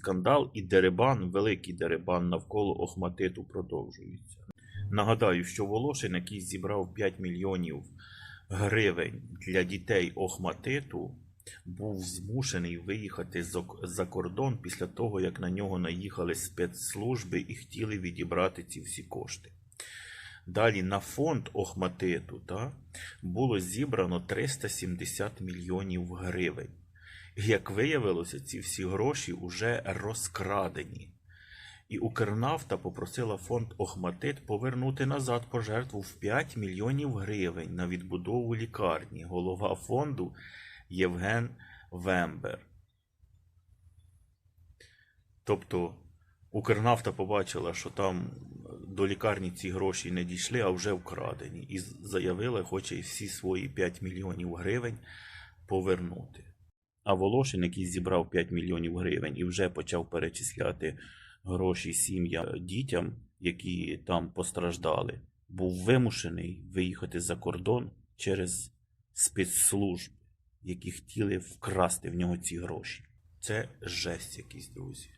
скандал і деребан, великий деребан навколо Охматиту продовжується. Нагадаю, що Волошин, який зібрав 5 мільйонів гривень для дітей Охматиту, був змушений виїхати за кордон після того, як на нього наїхали спецслужби і хотіли відібрати ці всі кошти. Далі на фонд Охматиту та, було зібрано 370 мільйонів гривень. Як виявилося, ці всі гроші вже розкрадені. І Укрнафта попросила фонд Охматит повернути назад пожертву в 5 мільйонів гривень на відбудову лікарні. Голова фонду Євген Вембер. Тобто Укрнафта побачила, що там до лікарні ці гроші не дійшли, а вже вкрадені. І заявила, хоче і всі свої 5 мільйонів гривень повернути. А Волошин, який зібрав 5 мільйонів гривень і вже почав перечисляти гроші сім'ям дітям, які там постраждали, був вимушений виїхати за кордон через спецслужб, які хотіли вкрасти в нього ці гроші. Це жесть якийсь, друзі.